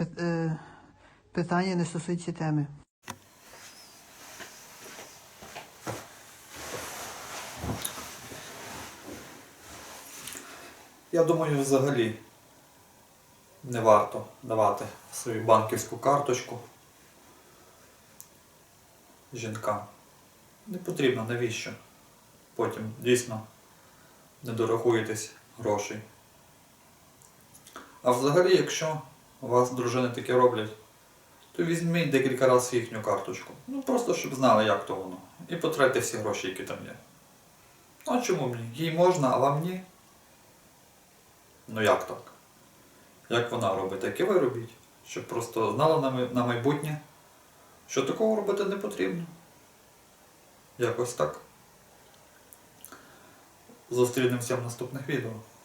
е, питання не стосується теми. Я думаю, взагалі не варто давати свою банківську карточку жінкам. Не потрібно, навіщо? Потім дійсно не дорахуєтесь грошей. А взагалі, якщо у вас дружини таке роблять, то візьміть декілька разів їхню карточку. Ну просто щоб знали, як то воно. І потратьте всі гроші, які там є. Ну а чому мені? Їй можна, а вам ні? Ну як так? Як вона робить, так і ви робіть. Щоб просто знала на майбутнє, що такого робити не потрібно. Якось так. Зустрінемося в наступних відео.